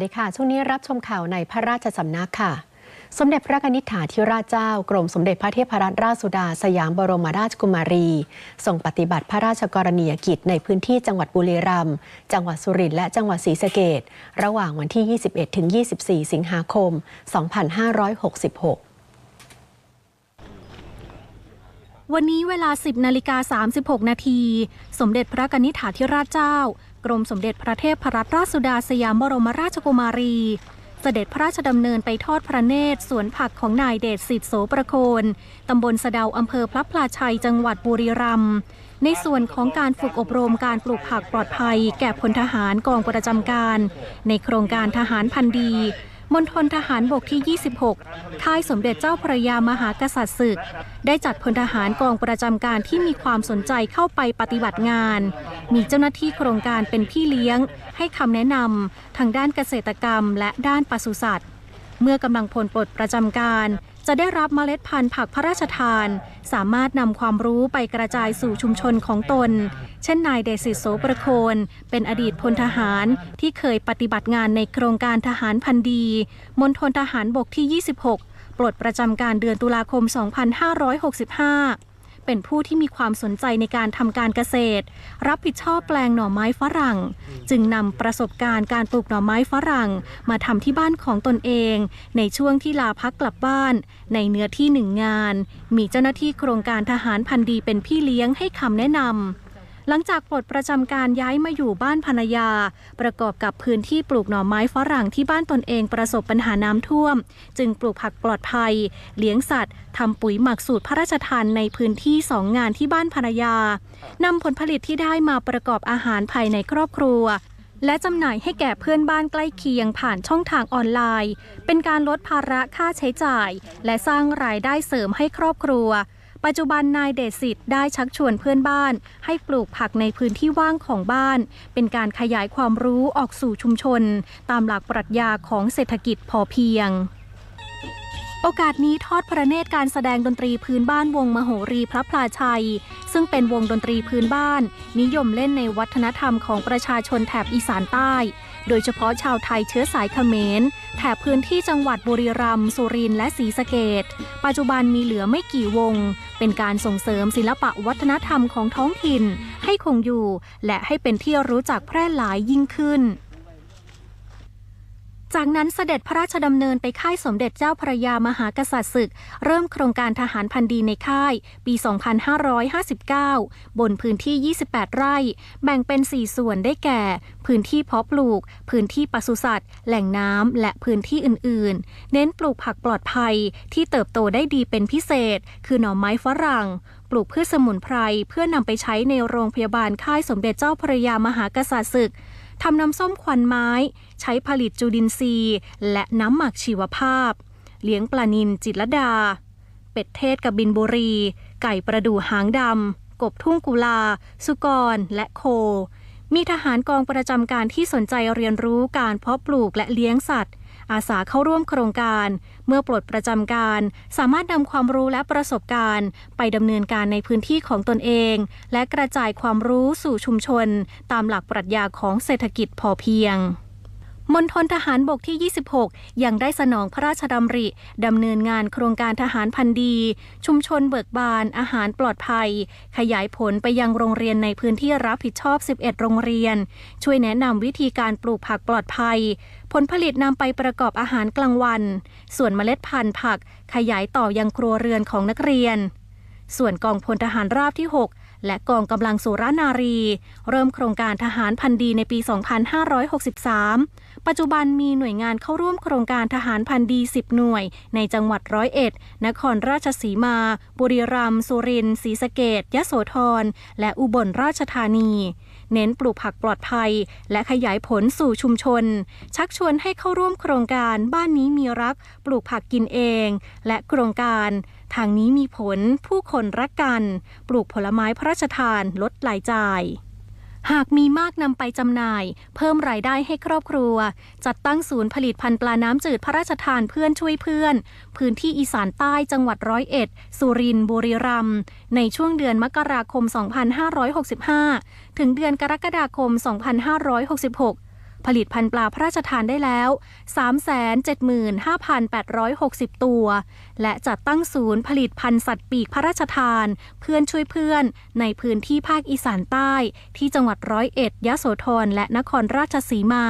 สดีค่ะ ช่วงนี้รับชมข่าวในพระราชสำนักค่ะ สมเด็จพระนิษฐาธิราชเจ้ากรมสมเด็จพระเทพรัตนราชสุดาสยามบรมราชกุมารีทรงปฏิบัติพระราชกรณียกิจในพื้นที่จังหวัดบุรีรัมย์จังหวัดสุรินทร์และจังหวัดศรีสะเกษระหว่างวันที่ 21ถึง24 สิงหาคม 2566วันนี้เวลา 10 นาฬิกา 36 นาที สมเด็จพระกนิษฐาธิราชเจ้า กรมสมเด็จพระเทพรัตนราชสุดาสยามบรมราชกุมารี เสด็จพระราชดำเนินไปทอดพระเนตรสวนผักของนายเดชสิทธิโสประโคน ตำบลสะเดาอำเภอพระพลาชัยจังหวัดบุรีรัมย์ในส่วนของการฝึกอบรมการปลูกผักปลอดภัย แก่พลทหารกองประจำการ ในโครงการทหารพันดี มณฑลทหารบกที่ 26 ค่ายสมเด็จเจ้าพระยามหากษัตริย์ศึก ได้จัดพลทหารกองประจำการที่มีความสนใจเข้าไปปฏิบัติงาน มีเจ้าหน้าที่โครงการเป็นพี่เลี้ยง ให้คำแนะนำทางด้านเกษตรกรรมและด้านปศุสัตว์ เมื่อกำลังพลปลดประจำการจะได้รับเมล็ดพันธุ์ผักพระราชทาน สามารถนำความรู้ไปกระจายสู่ชุมชนของตน เช่นนายเดชิโสประโคน เป็นอดีตพลทหารที่เคยปฏิบัติงานในโครงการทหารพันดีมณฑลทหารบกที่ 26 ปลดประจำการเดือนตุลาคม 2565 เป็นผู้ที่มีความสนใจในการทำการเกษตร รับผิดชอบแปลงหน่อไม้ฝรั่ง จึงนำประสบการณ์การปลูกหน่อไม้ฝรั่ง มาทำที่บ้านของตนเอง ในช่วงที่ลาพักกลับบ้าน ในเนื้อที่หนึ่งงาน มีเจ้าหน้าที่โครงการทหารพันดีเป็นพี่เลี้ยงให้คำแนะนำ หลังจากปลดประจำการย้ายมาอยู่บ้านภรรยา ประกอบกับพื้นที่ปลูกหน่อไม้ฝรั่งที่บ้านตนเองประสบปัญหาน้ำท่วม จึงปลูกผักปลอดภัย เลี้ยงสัตว์ทำปุ๋ยหมักสูตรพระราชทานในพื้นที่สองงานที่บ้านภรรยานำผลผลิตที่ได้มาประกอบอาหารภายในครอบครัวและจำหน่ายให้แก่เพื่อนบ้านใกล้เคียงผ่านช่องทางออนไลน์ เป็นการลดภาระค่าใช้จ่าย และสร้างรายได้เสริมให้ครอบครัว ปัจจุบันนายเดชสิทธิ์ได้ชักชวนเพื่อนบ้าน ให้ปลูกผักในพื้นที่ว่างของบ้าน เป็นการขยายความรู้ออกสู่ชุมชน ตามหลักปรัชญาของเศรษฐกิจพอเพียงโอกาสนี้ทอดพระเนตรการแสดงดนตรีพื้นบ้านวงมโหรีพระพลาชัย ซึ่งเป็นวงดนตรีพื้นบ้าน นิยมเล่นในวัฒนธรรมของประชาชนแถบอีสานใต้ โดยเฉพาะชาวไทยเชื้อสายเขมร แถบพื้นที่จังหวัดบุรีรัมย์สุรินทร์และศรีสะเกดปัจจุบันมีเหลือไม่กี่วง เป็นการส่งเสริมศิลปะวัฒนธรรมของท้องถิ่น ให้คงอยู่ และให้เป็นที่รู้จักแพร่หลายยิ่งขึ้น จากนั้นเสด็จพระราชดำเนินไปค่ายสมเด็จเจ้าพระยามหากษัตริย์ศึก เริ่มโครงการทหารพันดีในค่าย ปี 2559 บนพื้นที่ 28 ไร่ แบ่งเป็น 4 ส่วนได้แก่ พื้นที่เพาะปลูก พื้นที่ปศุสัตว์ แหล่งน้ำ และพื้นที่อื่น ๆ เน้นปลูกผักปลอดภัยที่เติบโตได้ดีเป็นพิเศษ คือหน่อไม้ฝรั่งปลูกพืชสมุนไพรเพื่อนำไปใช้ในโรงพยาบาลค่ายสมเด็จเจ้าพระยามหากษัตริย์ศึกทำน้ำส้มควันไม้ ใช้ผลิตจุลินทรีย์ และน้ำหมักชีวภาพ เลี้ยงปลานินจิตรดา เป็ดเทศกับบินบุรี ไก่ประดู่หางดำ กบทุ่งกุลา สุกร และโค มีทหารกองประจำการที่สนใจเรียนรู้การเพาะปลูกและเลี้ยงสัตว์ อาสาเข้าร่วมโครงการ เมื่อปลดประจำการ สามารถนำความรู้และประสบการณ์ ไปดำเนินการในพื้นที่ของตนเอง และกระจายความรู้สู่ชุมชน ตามหลักปรัชญาของเศรษฐกิจพอเพียง มณฑลทหารบกที่ 26 ยังได้สนองพระราชดำริ ดำเนินงานโครงการทหารพันดี ชุมชนเบิกบาน อาหารปลอดภัย ขยายผลไปยังโรงเรียนในพื้นที่รับผิดชอบ 11 โรงเรียน ช่วยแนะนำวิธีการปลูกผักปลอดภัย ผลผลิตนำไปประกอบอาหารกลางวัน ส่วนเมล็ดพันธุ์ผัก ขยายต่อยังครัวเรือนของนักเรียน ส่วนกองพลทหารราบที่ 6และกองกำลังสุรานารี เริ่มโครงการทหารพันดีในปี 2563 ปัจจุบันมีหน่วยงานเข้าร่วมโครงการทหารพันดี10 หน่วย ในจังหวัดร้อยเอ็ด นครราชสีมา บุรีรัมย์ สุรินทร์ ศรีสะเกดยะโสธร และอุบลราชธานี เน้นปลูกผักปลอดภัย และขยายผลสู่ชุมชน ชักชวนให้เข้าร่วมโครงการบ้านนี้มีรัก ปลูกผักกินเอง และโครงการทางนี้มีผลผู้คนรักกัน ปลูกผลไม้พระราชทานลดรายจ่าย หากมีมากนำไปจำหน่าย เพิ่มรายได้ให้ครอบครัว จัดตั้งศูนย์ผลิตพันธุ์ปลาน้ำจืดพระราชทานเพื่อนช่วยเพื่อน พื้นที่อีสานใต้จังหวัดร้อยเอ็ด สุรินทร์บุรีรัมย์ในช่วงเดือนมกราคม 2565 ถึงเดือนกรกฎาคม 2566 ผลิตพันธุ์ปลาพระราชทานได้แล้ว 375,860 ตัว และจัดตั้งศูนย์ผลิตพันธุ์สัตว์ปีกพระราชทาน เพื่อนช่วยเพื่อน ในพื้นที่ภาคอีสานใต้ ที่จังหวัดร้อยเอ็ดยะโสธรและนครราชสีมา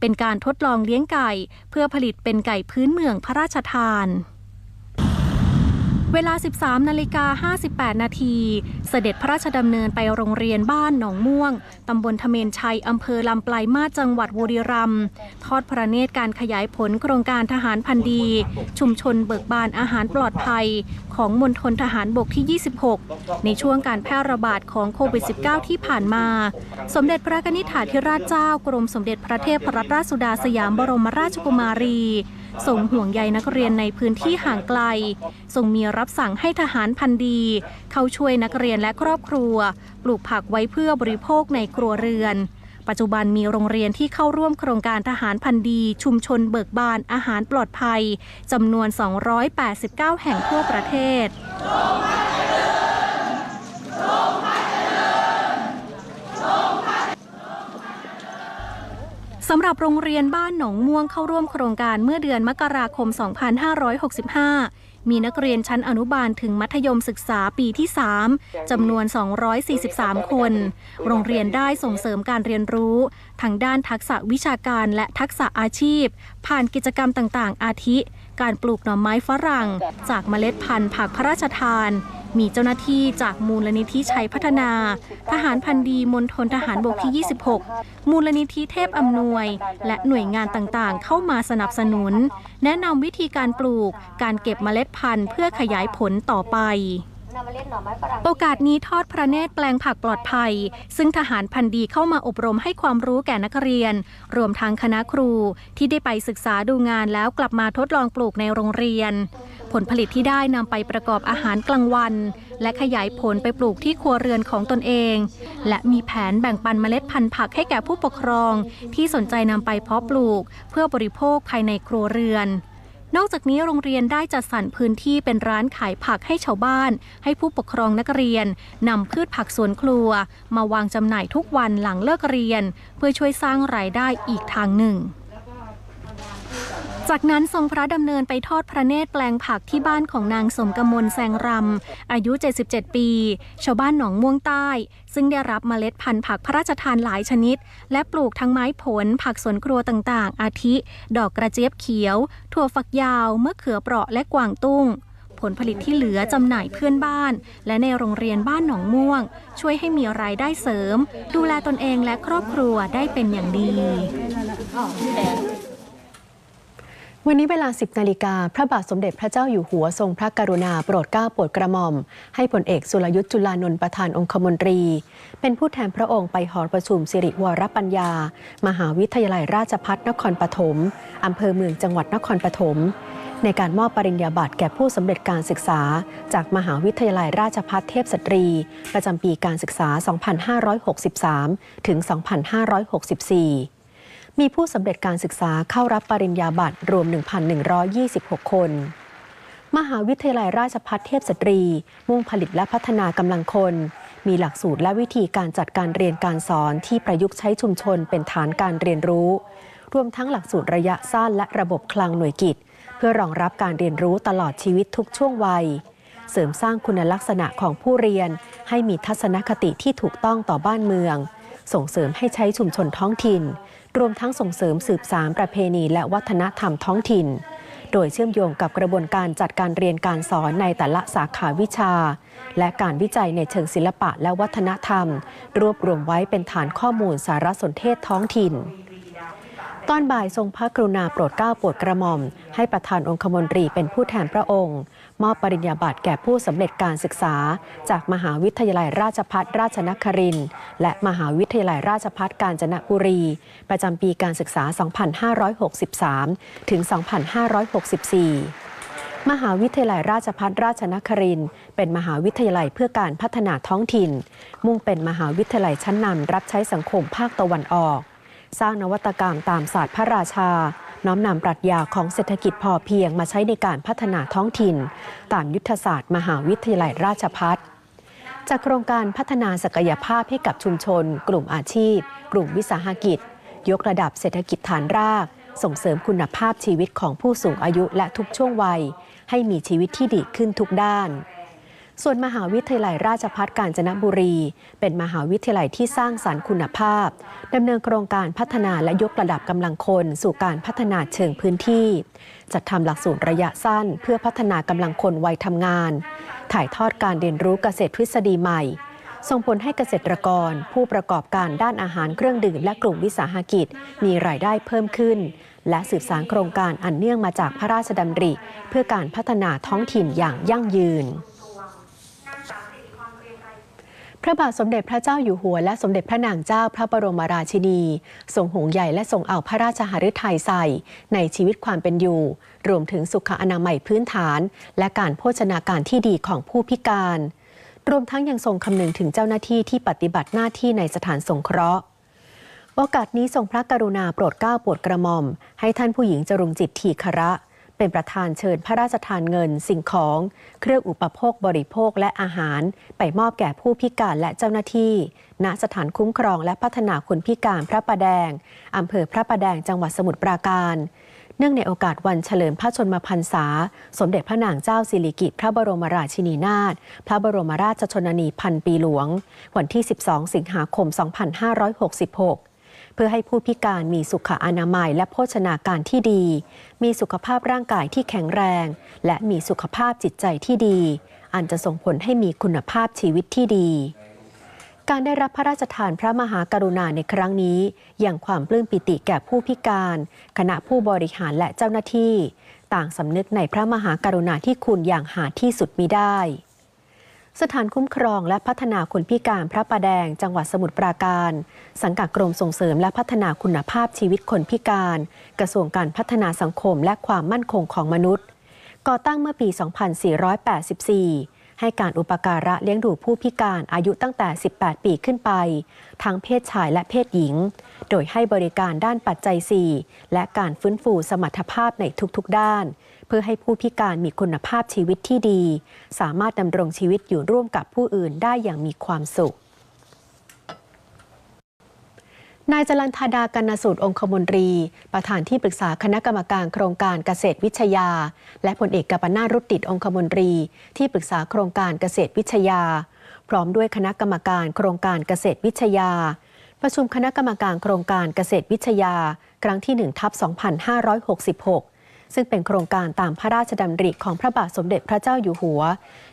เป็นการทดลองเลี้ยงไก่ เพื่อผลิตเป็นไก่พื้นเมืองพระราชทาน เวลา 13นาฬิกา58 นาที เสด็จพระราชดำเนินไปโรงเรียนบ้านหนองม่วง ตำบลทเมนชัย อำเภอลำปลายมาจังหวัดบุรีรัมย์ทอดพระเนตรการขยายผลโครงการทหารพันธีชุมชนเบิกบานอาหารปลอดภัย ของมณฑลทหารบกที่ 26 ในช่วงการแพร่ระบาดของโควิด -19 ที่ผ่านมา สมเด็จพระนิธิถาธิราชเจ้ากรมสมเด็จพระเทพรัตนราชสุดาสยามบรมราชกุมารี ทรงห่วงใยนักเรียนในพื้นที่ห่างไกล ทรงมีรับสั่งให้ทหารพันธีเข้าช่วยนักเรียนและครอบครัว ปลูกผักไว้เพื่อบริโภคในครัวเรือน ปัจจุบันมีโรงเรียนที่เข้าร่วมโครงการทหารพันธีชุมชนเบิกบานอาหารปลอดภัยจำนวน 289 แห่งทั่วประเทศ สำหรับโรงเรียนบ้านหนองม่วงเข้าร่วมโครงการเมื่อเดือนมกราคม 2565 มีนักเรียนชั้นอนุบาลถึงมัธยมศึกษาปีที่ 3จำนวน 243 คน โรงเรียนได้ส่งเสริมการเรียนรู้ทางด้านทักษะวิชาการและทักษะอาชีพ ผ่านกิจกรรมต่างๆ อาทิ การปลูกหน่อไม้ฝรั่ง จากเมล็ดพันธุ์ผักพระราชทาน มีเจ้าหน้าที่จากมูลนิธิชัยพัฒนา ทหารพันธ์ดีมณฑลทหารบกที่ 26 มูลนิธิเทพอำนวย และหน่วยงานต่างๆ เข้ามาสนับสนุน แนะนำวิธีการปลูก การเก็บเมล็ดพันธุ์เพื่อขยายผลต่อไป โอกาสนี้ทอดพระเนตรแปลงผักปลอดภัย ซึ่งทหารพันธีเข้ามาอบรมให้ความรู้แก่นักเรียน รวมทั้งคณะครูที่ได้ไปศึกษาดูงานแล้วกลับมาทดลองปลูกในโรงเรียน ผลผลิตที่ได้นำไปประกอบอาหารกลางวัน และขยายผลไปปลูกที่ครัวเรือนของตนเอง และมีแผนแบ่งปันเมล็ดพันธุ์ผักให้แก่ผู้ปกครอง ที่สนใจนำไปเพาะปลูก เพื่อบริโภคภายในครัวเรือน นอกจากนี้โรงเรียนได้จัดสรรพื้นที่เป็นร้านขายผักให้ชาวบ้าน ให้ผู้ปกครองนักเรียนนำพืชผักสวนครัว มาวางจำหน่ายทุกวันหลังเลิกเรียน เพื่อช่วยสร้างรายได้อีกทางหนึ่ง จากนั้นทรงพระดำเนินไปทอดพระเนตรแปลงผักที่บ้านของนางสมกมลแซงรำอายุ 77 ปี ชาวบ้านหนองม่วงใต้ ซึ่งได้รับเมล็ดพันธุ์ผักพระราชทานหลายชนิด และปลูกทั้งไม้ผล ผักสวนครัวต่างๆ อาทิ ดอกกระเจี๊ยบเขียว ถั่วฝักยาวมะเขือเปราะและกวางตุ้งผลผลิตที่เหลือจำหน่ายเพื่อนบ้าน และในโรงเรียนบ้านหนองม่วง ช่วยให้มีรายได้เสริม ดูแลตนเองและครอบครัวได้เป็นอย่างดี วันนี้เวลา 10 นาฬิกา พระบาทสมเด็จพระเจ้าอยู่หัวทรงพระกรุณาโปรดเกล้าโปรดกระหม่อม ให้ผลเอกสุรยุทธ์จุลานนท์ประธานองคมนตรี เป็นผู้แทนพระองค์ไปหอประชุมสิริวรปัญญา มหาวิทยาลัยราชภัฏนครปฐมอำเภอเมืองจังหวัดนครปฐมในการมอบปริญญาบัตรแก่ผู้สำเร็จการศึกษา จากมหาวิทยาลัยราชภัฏเทพสตรี ประจำปีการศึกษา 2563 ถึง 2564 มีผู้สำเร็จการศึกษาเข้ารับปริญญาบัตรรวม 1,126 คน มหาวิทยาลัยราชภัฏเทพสตรี มุ่งผลิตและพัฒนากำลังคน มีหลักสูตรและวิธีการจัดการเรียนการสอนที่ประยุกต์ใช้ชุมชนเป็นฐานการเรียนรู้ รวมทั้งหลักสูตรระยะสั้นและระบบคลังหน่วยกิจ เพื่อรองรับการเรียนรู้ตลอดชีวิตทุกช่วงวัยเสริมสร้างคุณลักษณะของผู้เรียน ให้มีทัศนคติที่ถูกต้องต่อบ้านเมือง ส่งเสริมให้ใช้ชุมชนท้องถิ่น รวมทั้งส่งเสริมสืบสารประเพณีและวัฒนธรรมท้องถิ่น โดยเชื่อมโยงกับกระบวนการจัดการเรียนการสอนในแต่ละสาขาวิชา และการวิจัยในเชิงศิลปะและวัฒนธรรม รวบรวมไว้เป็นฐานข้อมูลสารสนเทศท้องถิ่น ตอนบ่ายทรงพระกรุณาโปรดเกล้าโปรดกระหม่อม ให้ประธานองคมนตรีเป็นผู้แทนพระองค์ มอบปริญญาบัตรแก่ผู้สำเร็จการศึกษา จากมหาวิทยาลัยราชภัฏราชนครินทร์และมหาวิทยาลัยราชภัฏกาญจนบุรี ประจำปีการศึกษา 2563 ถึง 2564มหาวิทยาลัยราชภัฏราชนครินทร์เป็นมหาวิทยาลัยเพื่อการพัฒนาท้องถิ่น มุ่งเป็นมหาวิทยาลัยชั้นนำรับใช้สังคมภาคตะวันออก สร้างนวัตกรรมตามศาสตร์พระราชา น้อมนำปรัชญาของเศรษฐกิจพอเพียงมาใช้ในการพัฒนาท้องถิ่น ตามยุทธศาสตร์ มหาวิทยาลัยราชพัฒจากโครงการพัฒนาศักยภาพให้กับชุมชน กลุ่มอาชีพ กลุ่มวิสาหกิจ ยกระดับเศรษฐกิจฐานราก ส่งเสริมคุณภาพชีวิตของผู้สูงอายุและทุกช่วงวัย ให้มีชีวิตที่ดีขึ้นทุกด้าน ส่วนมหาวิทยาลัยราชภัฏกาญจนบุรี เป็นมหาวิทยาลัยที่สร้างสารรค์คุณภาพดำเนินโครงการพัฒนาและยกระดับกำลังคนสู่การพัฒนาเชิงพื้นที่ จัดทำหลักสูตรระยะสั้น เพื่อพัฒนากำลังคนวัยทำงาน ถ่ายทอดการเรียนรู้เกษตรทฤษฎีใหม่ ส่งผลให้เกษตรกร ผู้ประกอบการด้านอาหารเครื่องดื่มและกลุ่มวิสาหกิจ มีรายได้เพิ่มขึ้น และสืบสานโครงการอันเนื่องมาจากพระราชดำริ เพื่อการพัฒนาท้องถิ่นอย่างยั่งยืน พระบาทสมเด็จพระเจ้าอยู่หัวและสมเด็จพระนางเจ้าพระบรมราชินีทรงห่วงใยและทรงเอาพระราชหฤทัยใส่ ในชีวิตความเป็นอยู่ รวมถึงสุขอนามัยพื้นฐาน และการโภชนาการที่ดีของผู้พิการ รวมทั้งยังทรงคำนึงถึงเจ้าหน้าที่ที่ปฏิบัติหน้าที่ในสถานสงเคราะห์โอกาสนี้ทรงพระกรุณาโปรดเกล้าโปรดกระหม่อม ให้ท่านผู้หญิงจรุงจิตทีคระ เป็นประธานเชิญพระราชทานเงิน สิ่งของ เครื่องอุปโภคบริโภคและอาหาร ไปมอบแก่ผู้พิการและเจ้าหน้าที่ ณสถานคุ้มครองและพัฒนาคนพิการพระประแดงอำเภอพระประแดงจังหวัดสมุทรปราการเนื่องในโอกาสวันเฉลิมพระชนมพรรษา สมเด็จพระนางเจ้าสิริกิติ์พระบรมราชินีนาถ พระบรมราชชนนีพันปีหลวง วันที่ 12 สิงหาคม 2566 พื่อให้ผู้พิการมีสุขอนามัยและโภชนาการที่ดี มีสุขภาพร่างกายที่แข็งแรง และมีสุขภาพจิตใจที่ดี อันจะส่งผลให้มีคุณภาพชีวิตที่ดี การได้รับพระราชทานพระมหากรุณาในครั้งนี้ อย่างความปลื้มปิติแก่ผู้พิการ คณะผู้บริหารและเจ้าหน้าที่ ต่างสำนึกในพระมหากรุณาธิคุณอย่างหาที่สุดมิได้ สถานคุ้มครองและพัฒนาคนพิการพระประแดง จังหวัดสมุทรปราการ สังกัดกรมส่งเสริมและพัฒนาคุณภาพชีวิตคนพิการ กระทรวงการพัฒนาสังคมและความมั่นคงของมนุษย์ ก่อตั้งเมื่อปี 2484 ให้การอุปการะเลี้ยงดูผู้พิการอายุตั้งแต่ 18 ปีขึ้นไป ทั้งเพศชายและเพศหญิง โดยให้บริการด้านปัจจัย 4 และการฟื้นฟูสมรรถภาพในทุกๆด้าน เพื่อให้ผู้พิการมีคุณภาพชีวิตที่ดี สามารถดำรงชีวิตอยู่ร่วมกับผู้อื่นได้อย่างมีความสุขนายจรันธาดากันสูตรองคมนตรี ประธานที่ปรึกษาคณะกรรมการโครงการเกษตรวิทยา และผลเอกกัปนารุตติดองคมนตรี ที่ปรึกษาโครงการเกษตรวิทยา พร้อมด้วยคณะกรรมการโครงการเกษตรวิทยา ประชุมคณะกรรมการโครงการเกษตรวิทยา ครั้งที่1ทับ2566 ซึ่งเป็นโครงการตามพระราชดำริของพระบาทสมเด็จพระเจ้าอยู่หัว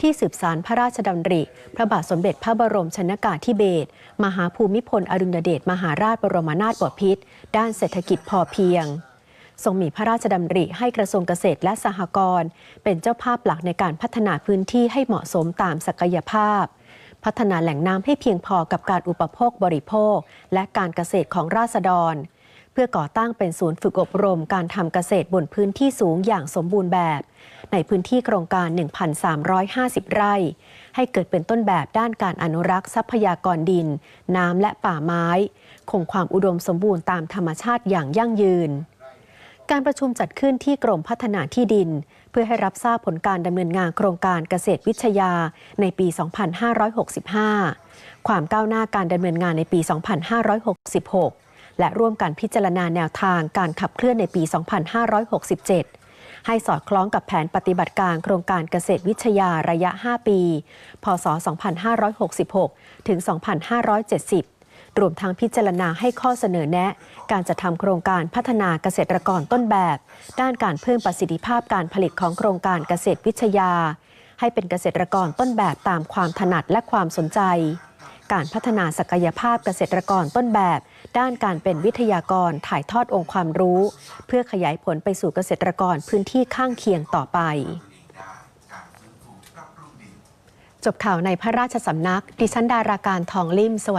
ที่สืบสารพระราชดำริ พระบาทสมเด็จพระบรมชนกาธิเบศรมหาภูมิพลอดุลยเดชมหาราชบรมนาถบพิตรด้านเศรษฐกิจพอเพียงทรงมีพระราชดำริให้กระทรวงเกษตรและสหกรณ์เป็นเจ้าภาพหลักในการพัฒนาพื้นที่ให้เหมาะสมตามศักยภาพ พัฒนาแหล่งน้ำให้เพียงพอกับการอุปโภคบริโภค และการเกษตรของราษฎร เพื่อก่อตั้งเป็นศูนย์ฝึกอบรมการทำเกษตรบนพื้นที่สูงอย่างสมบูรณ์แบบ ในพื้นที่โครงการ 1,350 ไร่ ให้เกิดเป็นต้นแบบด้านการอนุรักษ์ทรัพยากรดิน น้ำและป่าไม้ คงความอุดมสมบูรณ์ตามธรรมชาติอย่างยั่งยืน การประชุมจัดขึ้นที่กรมพัฒนาที่ดิน เพื่อให้รับทราบผลการดำเนินงานโครงการเกษตรวิทยาในปี 2565 ความก้าวหน้าการดำเนินงานในปี 2566 และร่วมกันพิจารณาแนวทางการขับเคลื่อนในปี 2567 ให้สอดคล้องกับแผนปฏิบัติการโครงการเกษตรวิทยาระยะ 5 ปี พศ 2566 ถึง 2570 รวมทั้งพิจารณาให้ข้อเสนอแนะ การจะทำโครงการพัฒนาเกษตรกรต้นแบบ ด้านการเพิ่มประสิทธิภาพการผลิตของโครงการเกษตรวิทยา ให้เป็นเกษตรกรต้นแบบตามความถนัดและความสนใจการพัฒนาศักยภาพเกษตรกรต้นแบบ ด้านการเป็นวิทยากรถ่ายทอดองค์ความรู้ เพื่อขยายผลไปสู่เกษตรกรพื้นที่ข้างเคียงต่อไป จบข่าวในพระราชสำนัก ดิฉันดาราการทองลิ่มสวัสดี